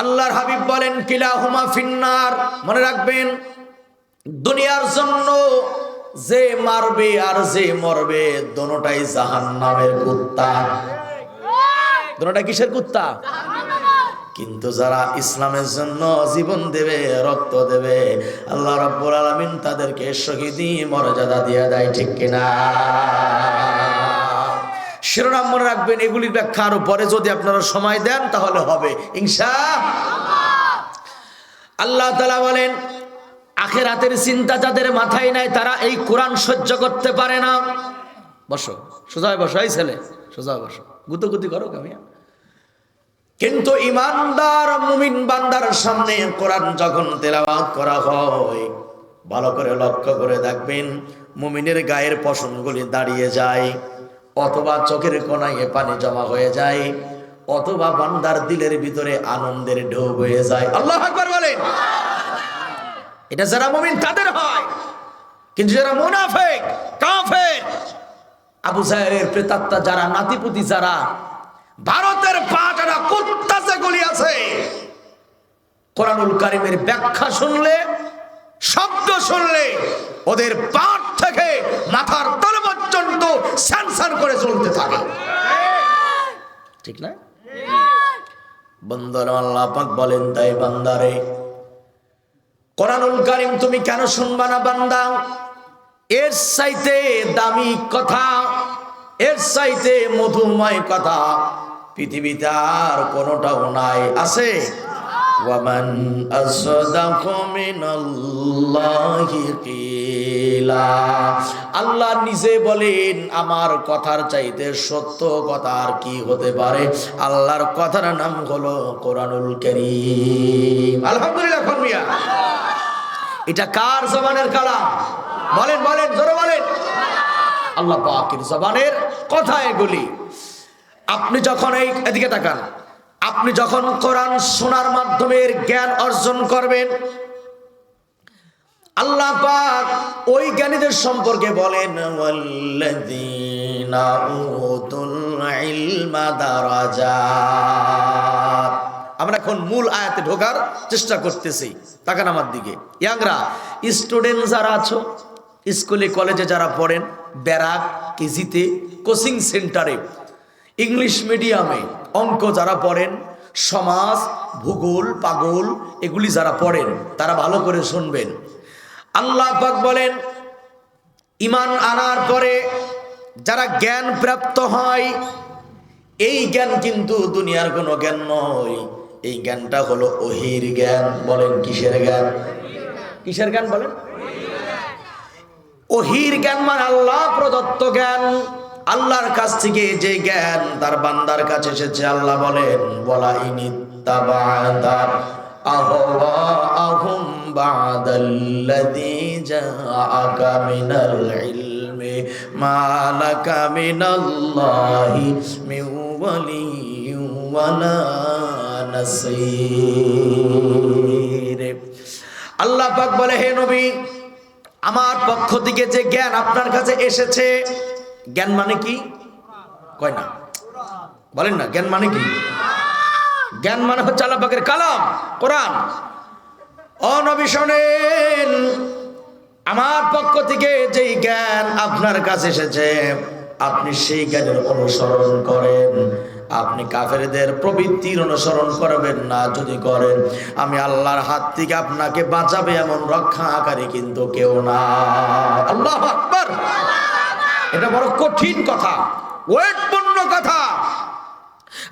আল্লাহর হাবিব বলেন কিলা হুমা ফিন্নার। মনে রাখবেন, দুনিয়ার জন্য যে মারবে আর যে মরবে দোনোটাই জাহান নামের কুত্তা। দোনোটা কিসের কুত্তা? কিন্তু যারা ইসলামের জন্য জীবন দেবে, রক্ত দেবে, আল্লাহ রাব্বুল আলামিন তাদেরকে শহীদি মর্যাদা দিয়ে দেয়, ঠিক কিনা? শিরোনাম মনে রাখবেন, এগুলির ব্যাখ্যা আরও পরে যদি আপনারা সময় দেন তাহলে হবে। ইনশা আল্লাহ। তালা বলেন, আখেরাতের চিন্তা যাদের মাথায় নাই তারা এই কোরআন সহ্য করতে পারে না। বসো সোজায় বসো, এই ছেলে, সোজা হয়ে বসো। গুতগুতি করো কামিয়া কিন্তু ইমানদার, মুমিন বান্দার সামনে কোরআন যখন তেলাওয়াত করা হয়, ভালো করে লক্ষ্য করে দেখবেন, মুমিনের গায়ের পশমগুলি দাঁড়িয়ে যায়। অথবা চোখের কোনায় পানি জমা হয়ে যায়, অথবা বান্দার দিলের ভিতরে আনন্দের ঢেউ হয়ে যায়। আল্লাহ আকবার বলেন। এটা যারা মুমিন, তাদের হয়। কিন্তু যারা মুনাফেক, কাফের, আবু সাহেবের প্রেতাত্মা যারা, নাতিপুতি যারা, ভারতের পা যারা কুত্তা যেগুলি আছে, কোরআনুল কারিমের ব্যাখ্যা শুনলে, শব্দ শুনলে, ওদের পাট থেকে মাথার তল পর্যন্ত করে চলতে থাকে। ঠিক না? বন্দর আল্লাহ পাক বলেন, তাই বান্দারে, কোরআনুল কারিম তুমি কেন শুনবা না বান্দা? এর চাইতে দামি কথা, এর চাইতে মধুময় কথা পৃথিবীতে আর কোনোটাও নাই। আছে? ওয়ামান আসদাকু মিনাল্লাহি কিলা আল্লাহ নিজে বলেন, আমার কথার চাইতে সত্য কথা আর কি হতে পারে? আল্লাহর কথার নাম হলো কোরআনুল কারীম। আলহামদুলিল্লাহ ফরমিয়া এটা কার জবানের কালাম? বলেন বলেন, জোরে বলেন। আল্লাহ পাকের জবানের কথা এগুলি আপনি যখন এই এদিকে তাকান আপনি যখন কোরআন শোনার মাধ্যমে জ্ঞান অর্জন করবেন, আল্লাহ পাক ওই জ্ঞানীদের সম্পর্কে বলেন আমরা এখন মূল আয়াতে ঢোকার চেষ্টা করতেছি, তাকান আমার দিকে। ইয়াংরা, স্টুডেন্ট যারা আছো, স্কুলে, কলেজে যারা পড়েন, ব্যারাক, কেজিতে, কোচিং সেন্টারে ইংলিশ মিডিয়ামে অঙ্ক যারা পড়েন, সমাজ, ভূগোল, পাগল, এগুলি যারা পড়েন, তারা ভালো করে শুনবেন। আল্লাহ পাক বলেন, ইমান আনার পরে যারা জ্ঞান প্রাপ্ত হয়, এই জ্ঞান কিন্তু দুনিয়ার কোনো জ্ঞান নয়। এই জ্ঞানটা হলো ওহির জ্ঞান। বলেন, কিসের জ্ঞান? কিসের জ্ঞান বলেন? ওহির জ্ঞান মানে আল্লাহ প্রদত্ত জ্ঞান। আল্লাহর কাছ থেকে যে জ্ঞান তার বান্দার কাছে এসেছে, আল্লাহ বলেন বলা নাসীর। আল্লাহ পাক বলে, হে নবী, আমার পক্ষ থেকে যে জ্ঞান আপনার কাছে এসেছে জ্ঞান মানে কি? কয় না। বলেন না, জ্ঞান মানে কি? জ্ঞান মানে হচ্ছে আল্লাহ পাকের কালাম, কোরআন। ও নবী শোনেন, আমার পক্ষ থেকে যেই জ্ঞান আপনার কাছে এসেছে, আপনি সেই জ্ঞানের অনুসরণ করেন। আপনি কাফেরদের প্রবৃত্তির অনুসরণ করবেন না যদি করেন। আমি আল্লাহর হাত থেকে আপনাকে বাঁচাবে এমন রক্ষা রক্ষাকারী কিন্তু কেউ না। আল্লাহ আকবার। এটা বড় কঠিন কথা, ওয়েটপূর্ণ কথা।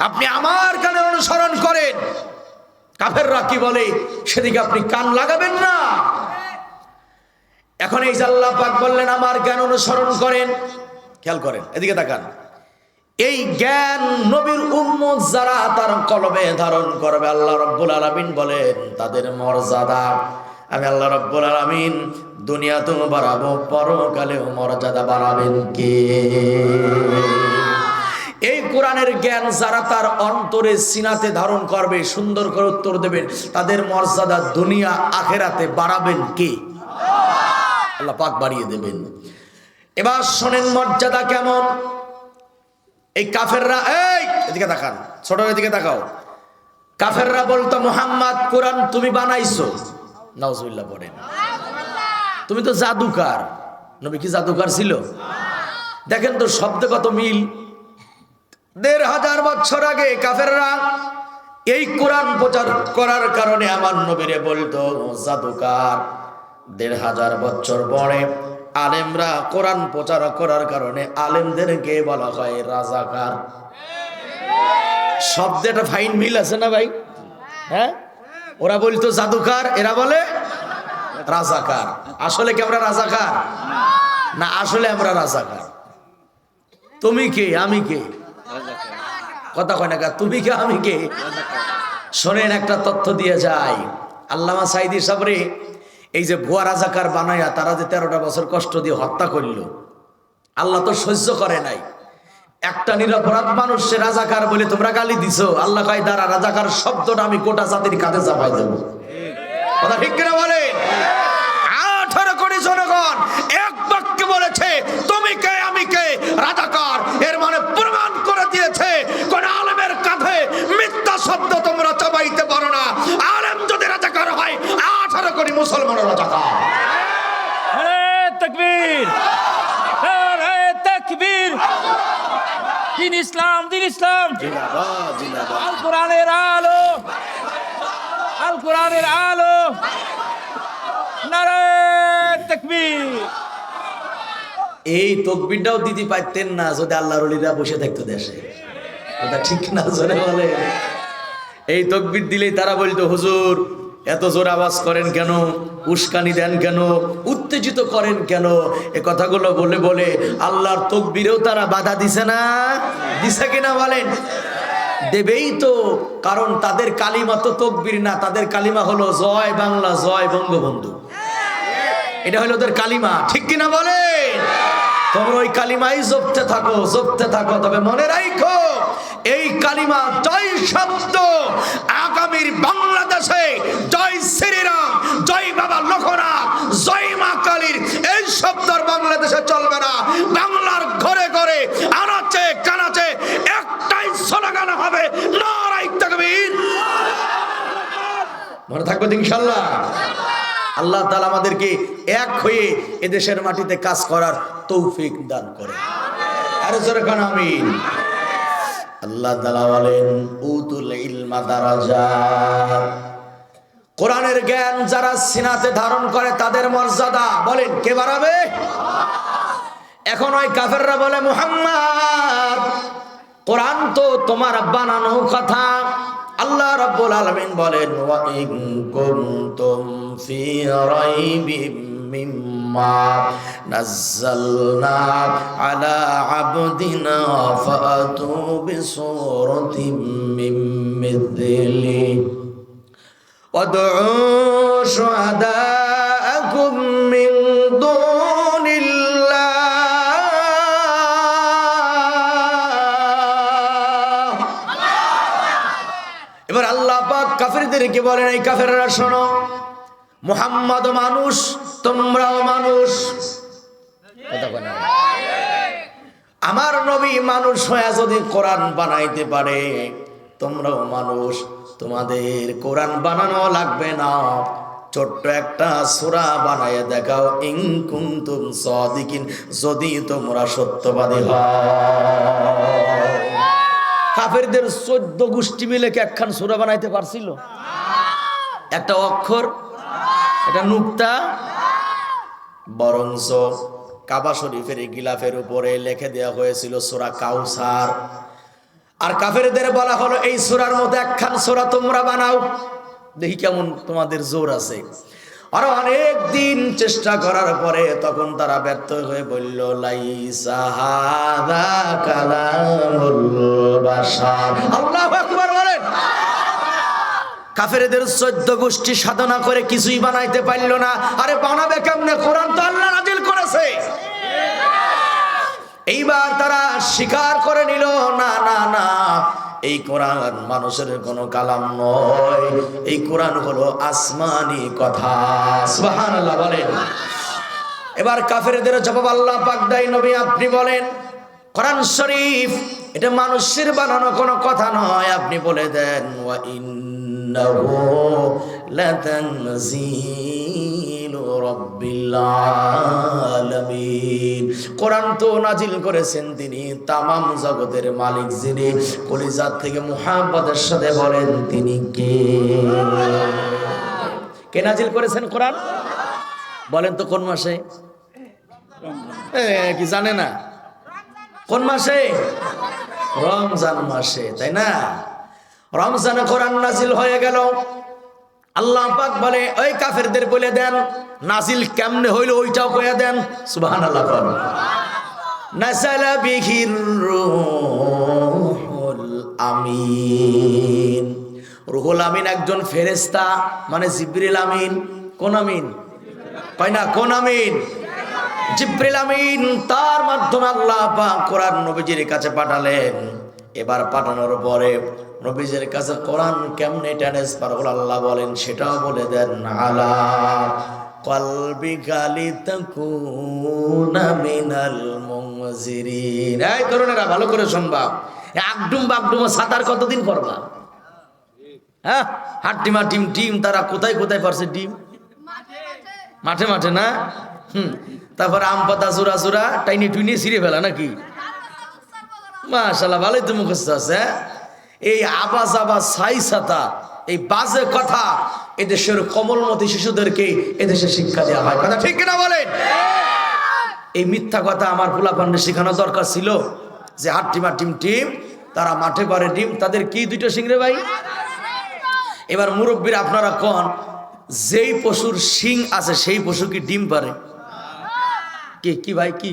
আপনি আমার কানে অনুসরণ করেন। কাফেররা কি বলে? সেদিকে আপনি কান লাগাবেন না। এখন এই যে আল্লাহ পাক বললেন, আমার জ্ঞান অনুসরণ করেন। খেয়াল করেন, এদিকে তাকান। এই জ্ঞান নবীর উম্মত যারা তার কলবে ধারণ করবে, আল্লাহ রব্বুল আলামিন বলেন, তাদের মর্যাদা আমি আল্লাহ রব্বুল আলামিন দুনিয়াতেও বাড়াবো পরকালেও মর্যাদা বাড়াবেন কে? এই কোরআনের জ্ঞান যারা তার অন্তরে সিনাতে ধারণ করবে, সুন্দর করে উত্তর দেবেন, তাদের মর্যাদা দুনিয়া আখেরাতে বাড়াবেন কে? আল্লাহ পাক বাড়িয়ে দেবেন। এবার শোনেন মর্যাদা কেমন? এই কাফেররা, এই, এদিকে দেখান ছোট এদিকে দেখাও কাফেররা বলতো, মোহাম্মদ, কোরআন তুমি বানাইছো। নাউজুবিল্লাহ পড়েন। তুমি তো জাদুকার। নবী কি জাদুকার ছিল? দেখেন তো শব্দে কত মিল। দেড় হাজার বছর আগে কাফেররা এই কোরআন প্রচার করার কারণে আমার নবীরে বলতো, জাদুকার। দেড় হাজার বছর পরে আলেমরা কোরআন প্রচার করার কারণে আলেমদেরকে বলা হয় রাজাকার। শব্দে একটা ফাইন মিল আছে না ভাই? হ্যাঁ? ওরা বলতো, জাদুকার? এরা বলে, রাজাকার। আসলে কি আমরা রাজাকার? না, আসলে আমরা রাজাকার। তুমি কে? আমি কে? কথা কয় না তুমি কে? আমি কে? শোনেন, একটা তথ্য দিয়ে যায় আল্লামা সাইদি সাবরে, এই যে ভুয়া রাজাকার বানায়া তারা যে তেরোটা বছর কষ্ট দিয়ে হত্যা করল, আল্লাহ তো সহ্য করে নাই। একটা নিরপরাধ মানুষ, সে রাজাকার বলে তোমরা গালি দিছো। আল্লাহ কয় দ্বারা রাজাকার শব্দটা আমি কোটা জাতির কাঁধে চাপাই দেবো। কথা ঠিক কিনা বলে? আঠারো রাজাকার মানে করে দিয়েছে, কোন কাঁধে মিথ্যা শব্দ তোমরা পারো না। যদি হয়, আঠারো মুসলমান দিন ইসলাম দিন ইসলাম। আল কোরআনের আলো আল কোরআনের আলো। নারে তকবীর। এই তকবিরটাও দিদি পাইতেন না যদি আল্লাহর অলিরা বসে থাকতো দেশে। ওটা ঠিক না জোরে বলে এই তকবির দিলেই তারা বলতো হুজুর এত জোর আওয়াজ করেন কেন? উস্কানি দেন কেন? উত্তেজিত করেন কেন? এ কথাগুলো বলে বলে আল্লাহর তকবিরেও তারা বাধা দিছে না? দিছে কিনা বলেন? দেবেই তো, কারণ তাদের কালিমা তো তকবির না, তাদের কালিমা হলো জয় বাংলা, জয় বঙ্গবন্ধু। এটা হলো ওদের কালিমা, ঠিক কিনা বলে তোমরা ওই কালিমাই জপতে থাকো জপতে থাকো, তবে মনে রাখো এই কালিমা জয় শব্দ আগামীর বাংলাদেশে, জয় শ্রীরাম, জয় বাবা লোকনাথ, জয় মা কালীর, এই শব্দ বাংলাদেশে চলবে না। বাংলার ঘরে ঘরে আনাচে, কানাচে, একটাই স্লোগান হবে নারাই তাকবীর। মনে থাকবে তো ইনশাল্লাহ আল্লাহ তালা আমাদেরকে এক হয়ে এদেশের মাটিতে কাজ করার তৌফিক দান করে। কান আল্লাহ বলেন কোরআনের জ্ঞান যারা সিনাতে ধারণ করে, তাদের মর্যাদা বলেন, কে বাড়াবে? এখন ওই কাফেররা বলে, মুহাম্মদ, কোরআন তো তোমার বানানো কথা। আল্লাহ রাব্বুল আলামিন বলেন, ওয়া ইন কুনতুম ফি রাইবিম মিম্মা নাযালনা আলা আবদিনা ফাতু বিসূরাতিম মিন মিথলি وادعوا شهداءكم من دون الله এবার আল্লাহ পাক কাফেরদেরকে বলেন এই কাফেররা শোনো মুহাম্মদ মানুষ তোমরাও মানুষ। আমার নবী মানুষ হয়ে যদি কোরআন বানাইতে পারে তোমরাও মানুষ। তোমাদের কোরআন বানানো লাগবে না। ছোট্ট একটা সূরা বানায় দেখাও ইন কুনতুম সাদিকিন যদি তোমরা সত্যবাদী কাফেরদের চোদ্দ গোষ্ঠী মিলে কি একখান সূরা বানাইতে পারছিল? একটা অক্ষর একটা নুক্তা বরঞ্চ কাবা শরীফের গিলাফের উপরে লিখে দেওয়া হয়েছিল সূরা কাউসার। আর কাফেরদের বলা হলো, এই সূরার মধ্যে একখান সূরা তোমরা বানাও। দেখি কেমন তোমাদের জোর আছে। আরও অনেক দিন চেষ্টা করার পরে তখন তারা ব্যর্থ হয়ে বলল আল্লাহু আকবার কাফেরদের চোদ্দ গোষ্ঠী সাধনা করে কিছুই বানাইতে পারল না। আরে বানাবে কেমনে? কোরআন তো আল্লাহ নাজিল করেছে। এইবার তারা স্বীকার করে নিল, না না না, এই কোরআন মানুষের কোনো কালাম নয়। এই কোরআন হলো আসমানি কথা। সুবহানাল্লাহ বলেন। এবার কাফেরদের জবাব আল্লাহ পাক দেয়, নবী, আপনি বলেন, কোরআন শরীফ, এটা মানুষের বানানো কোনো কথা নয়। আপনি বলে দেন, ওয়া ইন্নাহু লাতানজিলু রাব্বিল আলামিন কোরআন তো নাজিল করেছেন তিনি, তামাম জগতের মালিক যিনি কলিজাত থেকে মুহাব্বতের সাথে বলেন তিনি কে? কে নাজিল করেছেন কোরআন? বলেন তো কোন মাসে? কি জানে না? কোন মাসে? রমজান মাসে, তাই না? রমজানে কোরআন নাজিল হয়ে গেল। আল্লাহ পাক বলে, ওই কাফেরদের বলে দেন, নাজিল কেমনে হইল ওইটাও কয়ে দেন। সুবহানাল্লাহ বলেন নাসালা বিহির রূহুল আমিন। রুহুল আমিন একজন ফেরেশতা মানে জিবরিল আমিন। কোন আমিন? কয় না, কোন আমিন? জিব্রিল আমিন, তার মাধ্যমে আল্লাহ পাক কোরআন নবীজির কাছে পাঠালেন। এবার পাঠানোর পরে নবীজির কাছে কোরআন কেমনে ট্রান্সফার হলো আল্লাহ বলেন, সেটাও বলে দেন, আলা কলবি গালি মিনাল মুনজিরিন। এই তরুণেরা, ভালো করে শুনবা। এই আগডুম বাগডুম সাঁতার কতদিন করবা? হ্যাঁ? হাট্টিমা টিম টিম তারা কোথায় কোথায় পারছে ডিম? মাঠে মাঠে না? হুম। তারপর আম পাতা চূড়া চূড়া, টাইনি টুইনি ছিঁড়ে ফেলা নাকি? মাশাল্লাহ ভালোই তো মুখস্থ আছে হ্যাঁ? এই আবাজ সাই সাতা, এই বাজে কথা এদেশের কমলমতি শিশুদেরকে এদেশে শিক্ষা দেওয়া হয়। কথা ঠিক কিনা বলেন? এই মিথ্যা কথা আমার পোলাপান্ডে শেখানো দরকার ছিল যে হাট টিমা টিম টিম তারা মাঠে পারে ডিম, তাদের কি দুইটা সিংরে ভাই? এবার মুরব্বীর আপনারা কন? যেই পশুর শিং আছে সেই পশু কি ডিম পারে? কি কি ভাই, কি?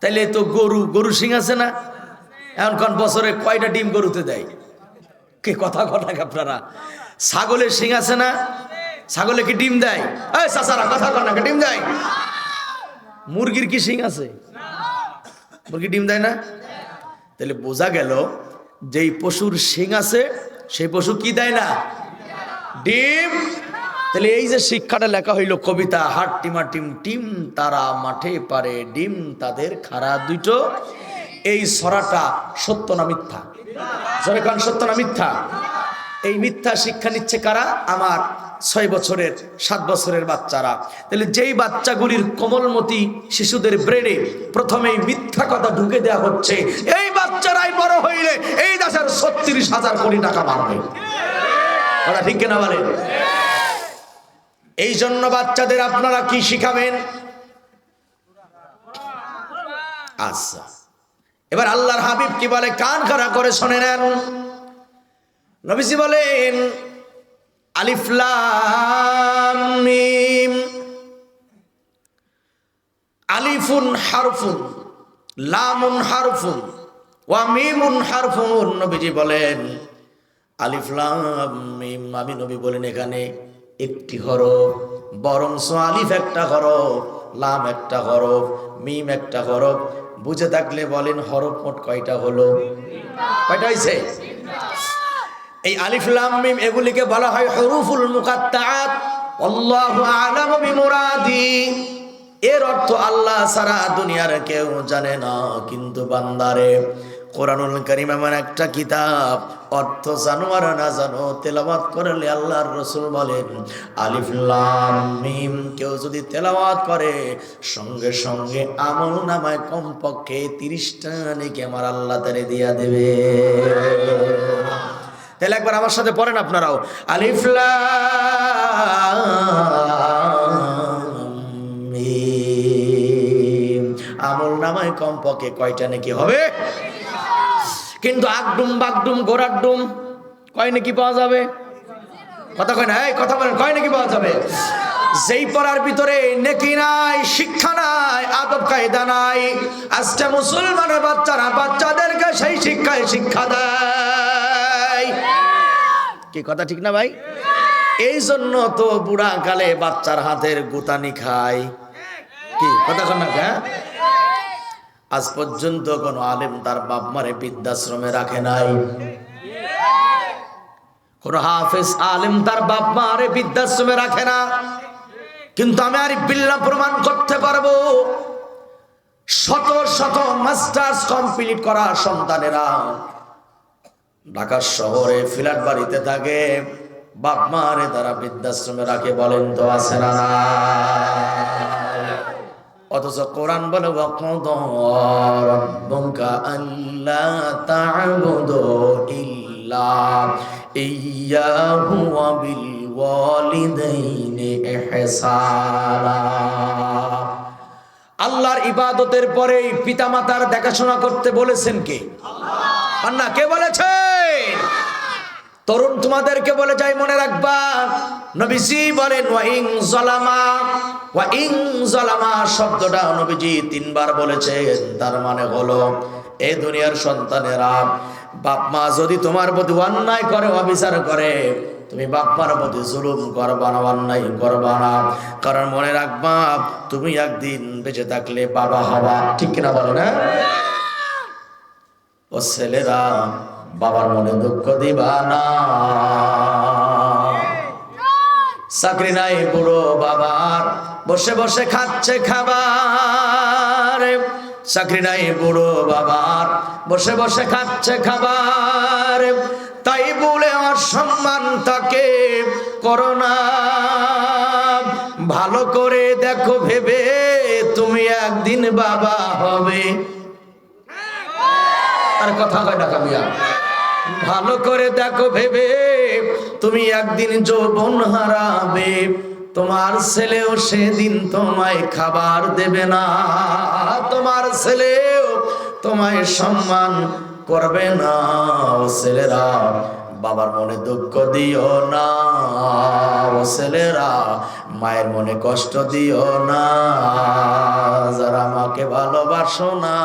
তাইলে তো গরু গরু শিং আছে না? এখন কোন বছরে কয়টা ডিম গরুতে দেয়? কে কথা কথা আপনারা? ছাগলের শিং আছে না? ছাগলে কি ডিম দেয়? চাচারা, কথা ডিম দেয়? মুরগির কি শিং আছে? মুরগি ডিম দেয় না? তাহলে বোঝা গেল, যেই পশুর শিং আছে, সেই পশু কি দেয় না? ডিম। তাহলে এই যে শিক্ষাটা লেখা হইল কবিতা হাট টিমা টিম টিম তারা মাঠে পারে, ডিম তাদের খারা দুটো। এই সরাটা সত্য না মিথ্যা? কান, সত্য না মিথ্যা? এই মিথ্যা শিক্ষা নিচ্ছে কারা? আমার ছয় বছরের, সাত বছরের বাচ্চারা। তাহলে যেই বাচ্চাগুলির কোমলমতি শিশুদের ব্রেনে প্রথমেই মিথ্যা কথা ঢুকে দেওয়া হচ্ছে, এই বাচ্চারাই বড় হইলে এই দেশের ছত্রিশ হাজার কোটি টাকা মারবে ওরা ঠিক কিনা বলেন? এই জন্য বাচ্চাদের আপনারা কি শিখাবেন? আচ্ছা। এবার আল্লাহর হাবিব কি বলে? কান খাড়া করে শুনে নেন। নবীজি বলেন আলিফলাম আলিফুন হারফুন, লামুন হারফুন ওয়া মিমুন হারফুন। নবীজি বলেন আলিফলাম মিম। আমি নবী বলেন এখানে একটি হরফ বরং আলিফ একটা হরফ। লাম একটা হরফ, মিম একটা হরফ, বুঝে থাকলে বলেন হরফ মোট কয়টা হলো? কয়টা হয়েছে এই আলিফ, লাম, মিম এগুলিকে বলা হয় হরুফুল মুকাত্তাআত। আল্লাহু আলামু বিমুরাদি। এর অর্থ আল্লাহ সারা দুনিয়ার কেউ জানে না, কিন্তু বান্দারে, কোরআনুল কারীম এমন একটা কিতাব অর্থ জানো আর না জানো, তেলাওয়াত করলে আল্লাহর রসুল বলেন, আলিফ মিম। কেউ যদি তেলাওয়াত করে, সঙ্গে সঙ্গে আমল নামায় কমপক্ষে তিরিশটা নাকি আমার আল্লাহ তারে দিয়া দেবে। তাহলে একবার আমার সাথে পড়েন আপনারাও, আলিফ লাম আমল নামায় কমপক্ষে কয়টা নাকি হবে? কিন্তু আগডুম, বাগডুম গোড়ার ডুম কয় নাকি পাওয়া যাবে? কথা কয় না, এই কথা বলেন, কয় নাকি পাওয়া যাবে? যেই পড়ার ভিতরে নেকি নাই, শিক্ষা নাই, আদব কায়দা নাই, আজকে মুসলমানের বাচ্চারা বাচ্চাদেরকে সেই শিক্ষায় শিক্ষা দেয়। কি কথা ঠিক না ভাই? এই জন্য তো বুড়া কালে বাচ্চার হাতের গুতানি খায়। কি, কথা কন না হ্যাঁ? আজ পর্যন্ত কোন আলেম তার বাপ মারে বৃদ্ধাশ্রমে রাখে নাই কোন হাফেজ আলেম তার বাপ মারে বৃদ্ধাশ্রমে রাখে না কিন্তু আমি আর বিল্লা প্রমাণ করতে পারব, শত শত মাস্টার্স কমপ্লিট করা সন্তানেরা ঢাকা শহরে ফ্ল্যাট বাড়িতে থাকে, বাপ মারে তারা বৃদ্ধাশ্রমে রাখে বলেন তো, আছে না? অথচ কোরআন বলে আল্লাহর ইবাদতের পরেই পিতামাতার দেখাশোনা করতে বলেছেন কে? না কে বলেছেন তরুণ তোমাদেরকে বলে যাই মনে রাখবা, নবীজি বলেন, ওয়াইং জলামা ওয়াইং জলামা শব্দটা নবীজি তিনবার বলেছেন। তার মানে হলো এই দুনিয়ার সন্তানেরা, বাপ মা যদি তোমার প্রতি অন্যায় করে, অবিচার করে, তুমি বাপ মার প্রতি জুলুম করবা না, অন্যায় করবা না। কারণ মনে রাখবা, তুমি একদিন বেঁচে থাকলে বাবা হবা। ঠিক কিনা বলো না ও ছেলেরা বাবার মনে দুঃখ দিবা না। চাকরি নাই বুড়ো বাবার, বসে বসে খাচ্ছে খাবার। চাকরি নাই বুড়ো বাবার, বসে বসে খাচ্ছে খাবার। তাই বলে অসম্মান তাকে করোনা ভালো করে দেখো, ভেবে তুমি একদিন বাবা হবে। আর কথা কয় না কামিয়া? ভালো করে দেখো ভেবে, তুমি একদিন যৌবন হারাবে, তোমার ছেলেও সেদিন তোমায় খাবার দেবে না। তোমার ছেলেও তোমায় সম্মান করবে না। ও ছেলেরা, বাবার মনে দুঃখ দিও না। ও ছেলেরা, মায়ের মনে কষ্ট দিও না। যারা মাকে ভালোবাসো না,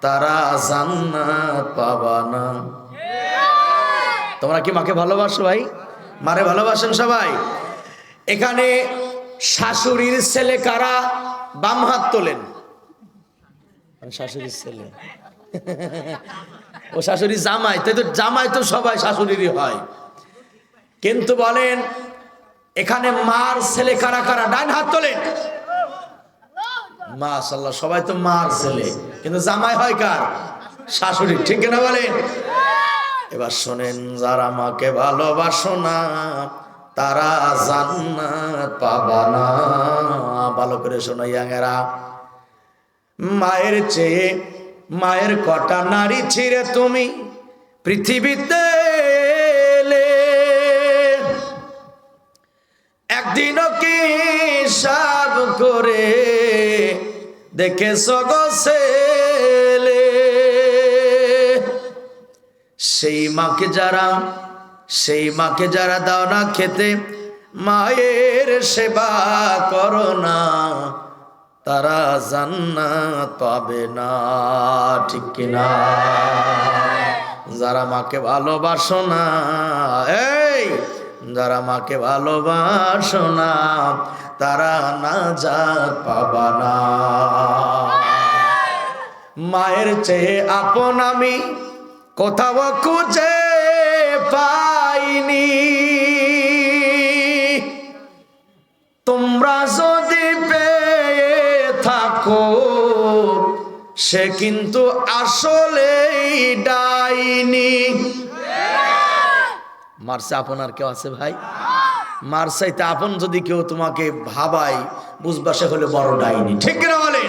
তারা জান্নাত পাবা না। তোমরা কি মাকে ভালোবাসো ভাই? মারে ভালোবাসেন সবাই? এখানে শাশুড়ির ছেলে কারা? বাম হাত তোলেন। শাশুড়ির ছেলে। ও শাশুড়ি জামাই, তাই তো জামাই তো সবাই শাশুড়িরই হয়। কিন্তু বলেন, এখানে মার ছেলে কারা কারা? ডান হাত তোলেন। মাশাল্লাহ সবাই তো মার ছেলে। কিন্তু জামাই হয় কার? শাশুড়ি ঠিক না বলেন? এবার শোনেন, যারা মাকে ভালোবাসো না, তারা জান্নাত পাবা না। ভালো করে শোনো ইয়াঙেরা মায়ের চেয়ে মায়ের কটা নারী ছিঁড়ে তুমি পৃথিবীতে? এলে। একদিনও কি সাব করে দেখে সগসেলে সেই মাকে যারা, সেই মাকে যারা দাও না খেতে, মায়ের সেবা করো না, তারা জান্নাত পাবে না, ঠিক কিনা? যারা মাকে ভালোবাসো না, এই, যারা মাকে ভালোবাসো না, তারা না যা পাবা না। মায়ের চেয়ে আপন আমি কোথাও খুঁজে পাইনি। তোমরা যদি পেয়ে থাকো, সে কিন্তু আসলেই ডাইনি। মারছে আপন আর কেউ আছে ভাই? মার চাইতে আপন যদি কেউ তোমাকে ভাবাই বুঝবা সে হলে বড় ডাইনি। ঠিক না বলেন?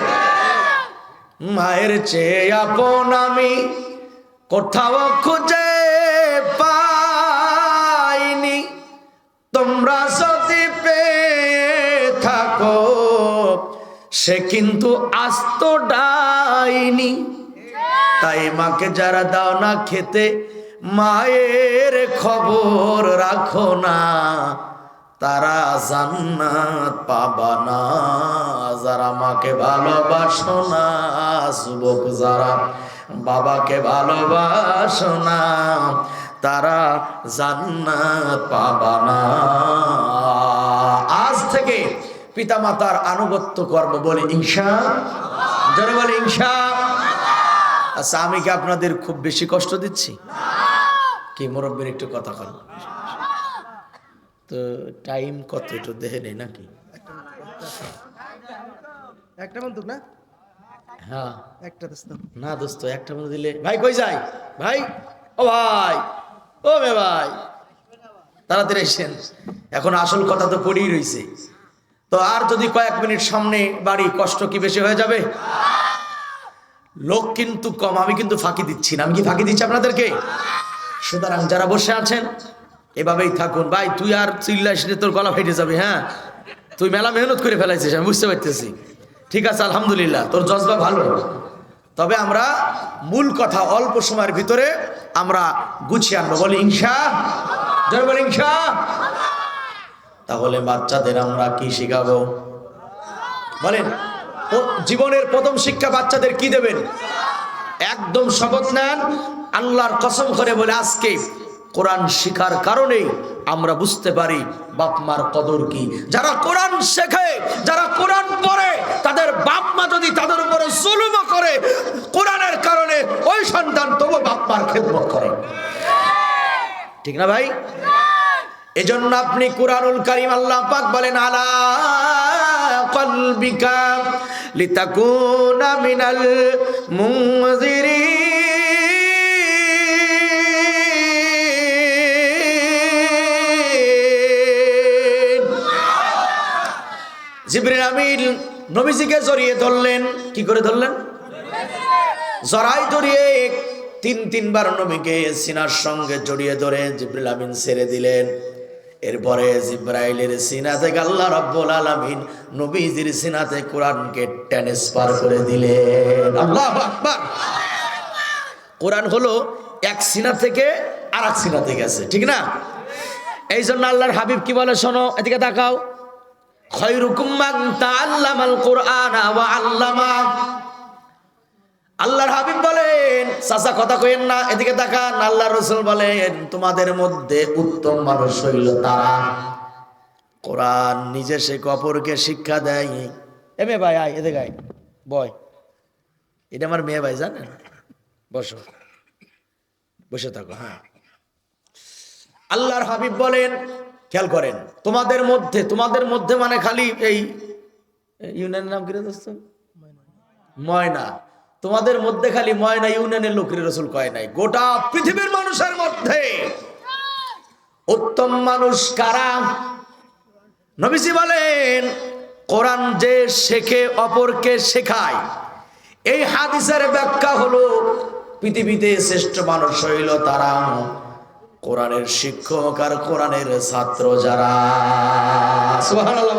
মায়ের চেয়ে আপন আমি। কোথাও খুঁজে পাইনি। তোমরা যদি পেয়ে থাকো, সে কিন্তু আস্ত ডাইনি। তাই মাকে যারা দাও না খেতে, মায়ের খবর রাখো না। তারা জান্নাত পাবা না। যারা মাকে ভালোবাসো না, যুবক যারা বাবাকে ভালোবাসো না, তারা জান্নাত পাবা না। আজ থেকে পিতামাতার আনুগত্য করব বলে ইনশা। যারা বলে ইনশা। আচ্ছা আমি কি আপনাদের খুব বেশি কষ্ট দিচ্ছি? কি মুরব্বীর একটু কথা কন। তো টাইম কত, একটু দেখে নেই নাকি? একটা বন্দুক না? হ্যাঁ। একটা দোস্ত না দোস্ত একটা মতো দিলে। ভাই কই যাই? ভাই ও ভাই ও মে ভাই। তাড়াতাড়ি এসেন এখন আসল কথা তো পড়েই রইছে। তো আর যদি কয়েক মিনিট সামনে বাড়ি কষ্ট কি বেশি হয়ে যাবে? লোক কিন্তু কম আমি কিন্তু ফাঁকি দিচ্ছি না। আমি কি ফাঁকি দিচ্ছি আপনাদেরকে? সুতরাং যারা বসে আছেন এভাবেই থাকুন। ভাই তুই আর চিল্লাইস রে, তোর গলা ফেটে যাবে হ্যাঁ? তুই মেলা মেহনত করে ফেলাইছিস আমি বুঝতে পারতেছি। ঠিক আছে, আলহামদুলিল্লাহ, তোর জজবা ভালো। তবে আমরা মূল কথা অল্প সময়ের ভিতরে আমরা গুছিয়ে আনব। বলি ইংসা বলি ইংসা তাহলে বাচ্চাদের আমরা কি শিখাবো? বলেন জীবনের প্রথম শিক্ষা বাচ্চাদের কি দেবেন? একদম শপথ নেন, আল্লাহর কসম করে বলে, আজকে কোরআন শিখার কারণে আমরা বুঝতে পারি বাপ মার কদর কি। যারা কোরআন শেখে, যারা কোরআন পড়ে, তাদের বাপ মা যদি তাদের উপরে জুলুম করে, কোরআনের কারণে ওই সন্তান তবু বাপ মার খেদমত করে। ঠিক না ভাই? এজন্য আপনি কোরআনুল কারীম আল্লাহ পাক বলেন, আলা কলবিকা লিতাকুনা মিনাল মুনজিরিন। জিবরিল আমিন নবীজিকে জড়িয়ে ধরলেন। কি করে ধরলেন? জড়াই ধরিয়ে তিন তিনবার নবীকে সিনার সঙ্গে জড়িয়ে ধরে জিব্রিল আমিন ছেড়ে দিলেন। এরপরে জিব্রাইলের সিনা থেকে আল্লাহ রাব্বুল আলামিন নবীজির সিনাতে কোরআনকে ট্রান্সফার করে দিলেন। আল্লাহু আকবার। কোরআন হলো এক সিনা থেকে আর এক সিনাতে গেছে, ঠিক না? এই জন্য আল্লাহর হাবিব কি বলে শোনো, এদিকে তাকাও। আল্লাহর হাবিব বলেন, চাচা কথা কইেন না, এদিকে তাকান আল্লাহ রসুল বলেন, তোমাদের মধ্যে উত্তম মানুষ হইল তারা। কোরআন নিজে সে অপরকে শিক্ষা দেয়। এ মেয়ে ভাই, আয়, এদিকে আয়, বয়। এটা আমার মেয়ে ভাই, জানেন? বসো। বসে থাকো হ্যাঁ। আল্লাহর হাবিব বলেন খেয়াল করেন, তোমাদের মধ্যে তোমাদের মধ্যে মানে খালি এই ইউনিয়নের নাম কিরে দোস্ত? ময়না। তোমাদের মধ্যে খালি ময়না, ইউনিয়নের লোকের রসুল কয় নাই। গোটা পৃথিবীর মানুষের মধ্যে উত্তম মানুষ কারা? নবীজি বলেন, কোরআন যে শেখে, অপরকে শেখায়। এই হাদিসের ব্যাখ্যা হলো, পৃথিবীতে শ্রেষ্ঠ মানুষ হইল তারা। কোরআনের শিক্ষক আর কোরআনের ছাত্র যারা?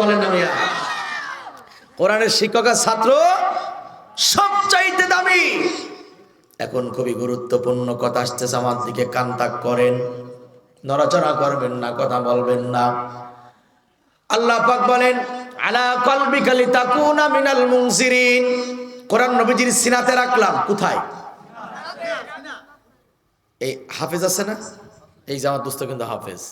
বলেন কোরআনের শিক্ষক আর ছাত্র সবচাইতে দামি। এখন খুবই গুরুত্বপূর্ণ কথা আসতেছে, আমার দিকে কান তাক করেন। নড়াচড়া করবেন না, কথা বলবেন না। আল্লাহ পাক বলেন, আলা কলবিকা লিতাকুনা মিনাল মুনসিরিন। কোরআন নবীজির সিনাতে রাখলাম, কোথায়? এই হাফেজ আছে না? এই আমার দোস্ত কিন্তু হাফেজ।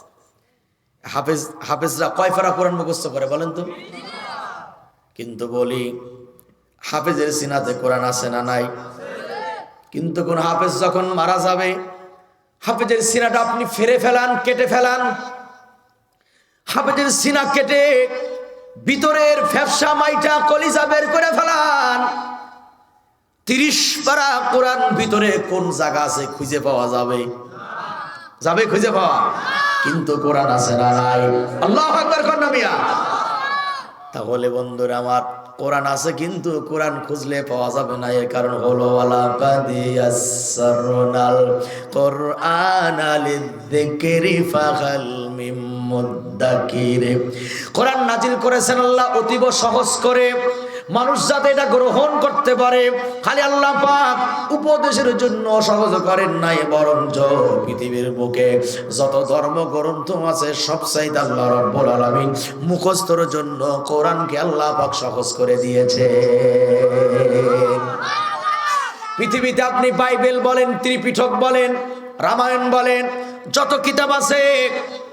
হাফেজ, হাফেজরা কয় ফারা কোরআন মুখস্থ করে বলেন তো? কিন্তু বলি, হাফেজের সিনাতে কোরআন আছে না নাই? কিন্তু কোন হাফেজ যখন মারা যাবে, হাফেজের সিনাটা আপনি ফেরে ফেলান, কেটে ফেলান। হাফেজের সিনা কেটে ভিতরের ফ্যাপসা মাইটা কলিজা বের করে ফেলান। তিরিশ পারা কোরআন ভিতরে কোন জায়গা আছে খুঁজে পাওয়া যাবে? যাবে খুঁজে পাওয়া। কিন্তু কোরআন আছে না নাই। আল্লাহ আকবার কন্যা মিয়া। তাহলে বন্ধুরা আমার কোরআন আছে, কিন্তু কোরআন খুঁজলে পাওয়া যাবে না। এর কারণ হলো কোরআন নাজিল করেছেন আল্লাহ অতীব সহজ করে। মানুষ যাতে এটা গ্রহণ করতে পারে, খালি আল্লাহ পাক উপদেশের জন্য সহজ করেন নাই, বরঞ্চ পৃথিবীর বুকে যত ধর্ম গ্রন্থ আছে, সব চাইতে আল্লাহ রব্বুল আলামিন মুখস্থর জন্য কোরআনকে আল্লাহ পাক সহজ করে দিয়েছে। পৃথিবীতে আপনি বাইবেল বলেন ত্রিপিঠক বলেন, রামায়ণ বলেন, যত কিতাব আছে,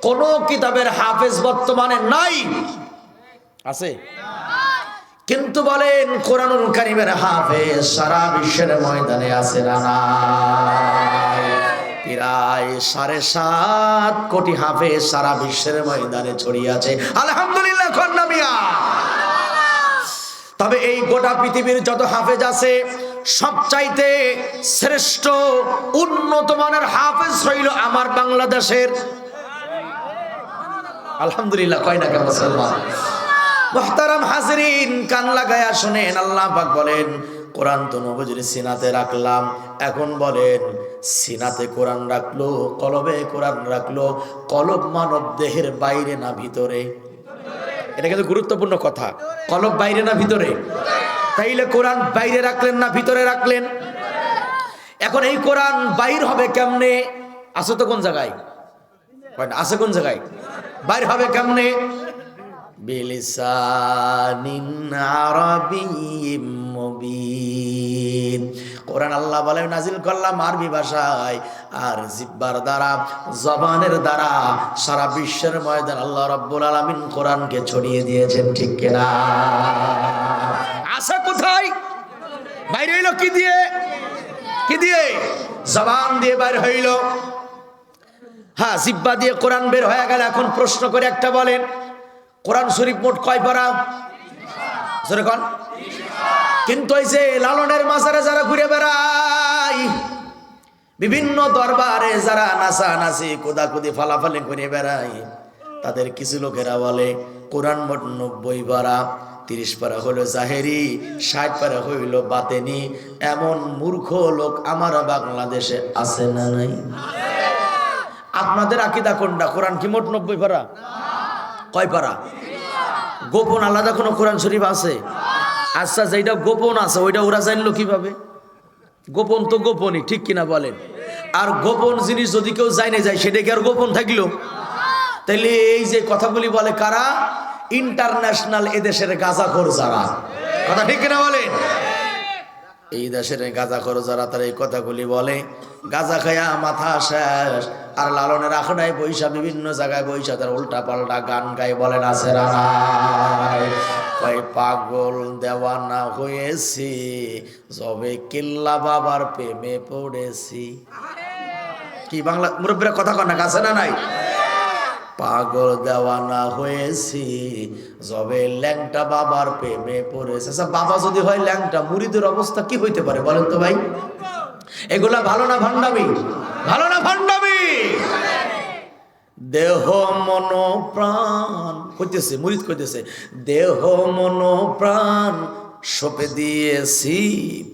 কোন কিতাবের হাফেজ বর্তমানে নাই। আছে? কিন্তু বলেন, কোরআনুল কারিমের হাফেজ সারা বিশ্বের ময়দানে আছে না নাই? প্রায় সাড়ে সাত কোটি হাফেজ সারা বিশ্বের ময়দানে ছড়িয়ে আলহামদুলিল্লাহ, কন্যা মিয়া। তবে এই গোটা পৃথিবীর যত হাফেজ আছে, সবচাইতে শ্রেষ্ঠ উন্নত মানের হাফেজ হইল আমার বাংলাদেশের। আলহামদুলিল্লাহ, কয় না কেন মুসলমান? মোহতারাম হাজরিন, কান লাগায়া শোনেন, আল্লাহ পাক বলেন, কোরআন তো নবজির সিনাতে রাখলাম, এখন বলেন, সিনাতে কোরআন রাখল, কলবে কোরআন রাখল, কলব মানব দেহের বাইরে না ভিতরে? এটা কিন্তু গুরুত্বপূর্ণ কথা। কলব বাইরে না ভিতরে? তাইলে কোরআন বাইরে রাখলেন না ভিতরে রাখলেন? এখন এই কোরআন বাইর হবে কেমনে? আছে তো কোন জায়গায়? আছে কোন জায়গায়? বাইর হবে কেমনে? বিলিসানিন আরাবিয়্যিম মুবিন। কোরআন আল্লাহ বলে নাজিল করলাম আরবি ভাষায়, আর জিব্বার দ্বারা, জবানের দ্বারা সারা বিশ্বের ময়দান আল্লাহ রাব্বুল আলামিন কোরআনকে ছড়িয়ে দিয়েছেন, ঠিক কিনা? আশা কোথায়? বাইরে হইল কি দিয়ে? কি দিয়ে? জবান দিয়ে বাইরে হইল। হ্যাঁ জিব্বা দিয়ে কোরআন বের হয়ে গেল, এখন প্রশ্ন করে একটা বলেন কোরআন শরীফ মোট কয় পারা? কিন্তু এই যে লালনের মাজারে যারা ঘুরে বেড়ায়, বিভিন্ন দরবারে যারা নাচা নাচি কুদাকুদি ফালাফালি ঘুরে বেড়ায়, তাদের কিছু লোকেরা বলে, কোরআন মোট নব্বই পারা, তিরিশ পারা হলো জাহেরি, ষাট পারা হইল বাতেনি। এমন মূর্খ লোক আমার বাংলাদেশে আছে না নাই? আপনাদের আকিদা কোনটা? কোরআন কি মোট নব্বই পারা? কয় পারা? গোপন, আলাদা কোনো কোরআন শরীফ আছে? আচ্ছা যেটা গোপন আছে, ওইটা ওরা জানলো কীভাবে? গোপন তো গোপনই, ঠিক কিনা বলেন? আর গোপন জিনিস যদি কেউ জানে যায়, সেটা কি আর গোপন থাকল? তাইলে এই যে কথাগুলি বলে কারা? ইন্টারন্যাশনাল এদেশের গাজাখোর যারা। কথা ঠিক কিনা বলেন? এই দেশের গাঁজা খরচ যারা, তারা এই কথাগুলি বলে, গাঁজা খায়া মাথা শেষ। আর লালনের আখড়ায় বৈশা, বিভিন্ন জায়গায় বৈশা, তার উল্টা পাল্টা গান গাই বলেন আছে কয় পাগল দেওয়ানা হয়েছি, যবে কিল্লা বাবার প্রেমে পড়েছি। কি বাংলা মুরব্বীরা কথা কন না কাছে না নাই? পাগল দেওয়ানা হয়েছি। যবে ল্যাংটা বাবার প্রেমে পড়েছে। আচ্ছা বাবা যদি হয় ল্যাংটা, মুড়িদের অবস্থা কি হইতে পারে বলেন তো ভাই? এগুলা ভালো না ভান্ডামি? ভালো না ভান্ডামি? দেহ মন প্রাণ কইতেছে মুরিদ কইতেছে, দেহ মন প্রাণ সপে দিয়েছি,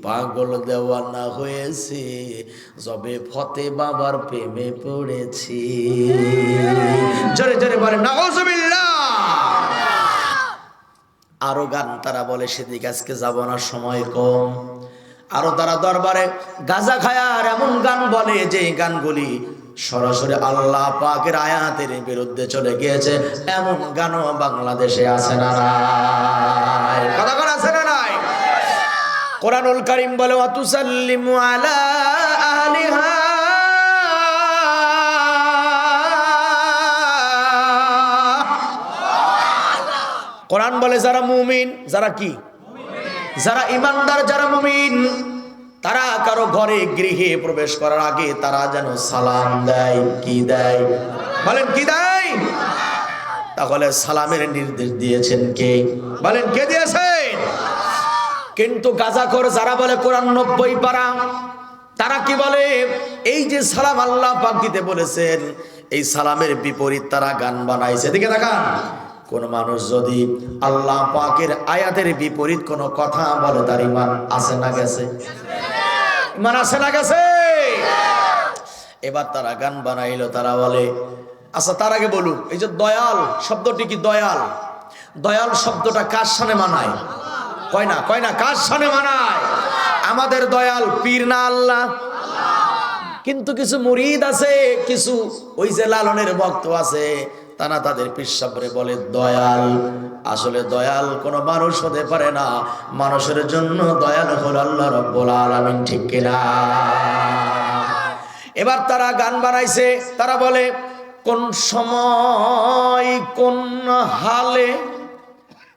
পাগল দেওয়ানা হয়েছি, যবে ফতে বাবার প্রেমে পড়েছি। জোরে জোরে বলে নাউজুবিল্লাহ আরও গান তারা বলে, সেদিকে আজকে যাব না, সময় কম। আরও তারা দরবারে, গাজা খায় আর এমন গান বলে, যে গানগুলি সরাসরি আল্লাহ পাকের আয়াতের বিরুদ্ধে চলে গিয়েছে। এমন গানও বাংলাদেশে আছে না কথা আছে কোরআনুল কারিম বলে আহলিহা। কোরআন বলে, যারা মুমিন, যারা কি? যারা ইমানদার, যারা মুমিন। তারা কারও ঘরে গৃহে প্রবেশ করার আগে তারা যেন সালাম দেয়, কি দেয়? বলেন, কি দেয়? তাহলে সালামের নির্দেশ দিয়েছেন কে? বলেন, কে দিয়েছেন কিন্তু গাজাখর যারা বলে কোরআন নব্বই পারা, তারা কি বলে? এই যে সালাম আল্লাহ পাক দিতে বলেছেন, এই সালামের বিপরীত তারা গান বানাইছে। দিকে দেখান, কোন মানুষ যদি আল্লাহ পাকের আয়াতের বিপরীত কোন কথা বলে, তার ইমান আছে না গেছে? ইমান আছে না গেছে? এবার তারা গান বানাইল, তারা বলে আচ্ছা তার আগে বলুন, এই যে দয়াল, শব্দটি কি দয়াল? দয়াল শব্দটা কার সানে মানায়? কয় না কয় না, কার সানে মানায়? আমাদের দয়াল পীর না আল্লাহ? কিন্তু কিছু মুরিদ আছে, কিছু ওই যে লালনের ভক্ত আছে, তারা তাদের পিসাবরে বলে, দয়াল। আসলে দয়াল কোনো মানুষ হতে পারে না। মানুষের জন্য দয়াল হল আল্লাহ রব্বুল আলামিন, ঠিক কিনা এবার তারা গান বানাইছে, তারা বলে, কোন সময় কোন হালে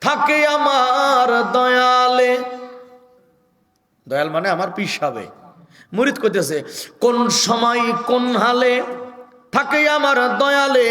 থাকে আমার দয়ালে। দয়াল মানে আমার পিসাবে। মুরিদ করতেছে কোন সময় কোন হালে থাকে আমার দয়ালে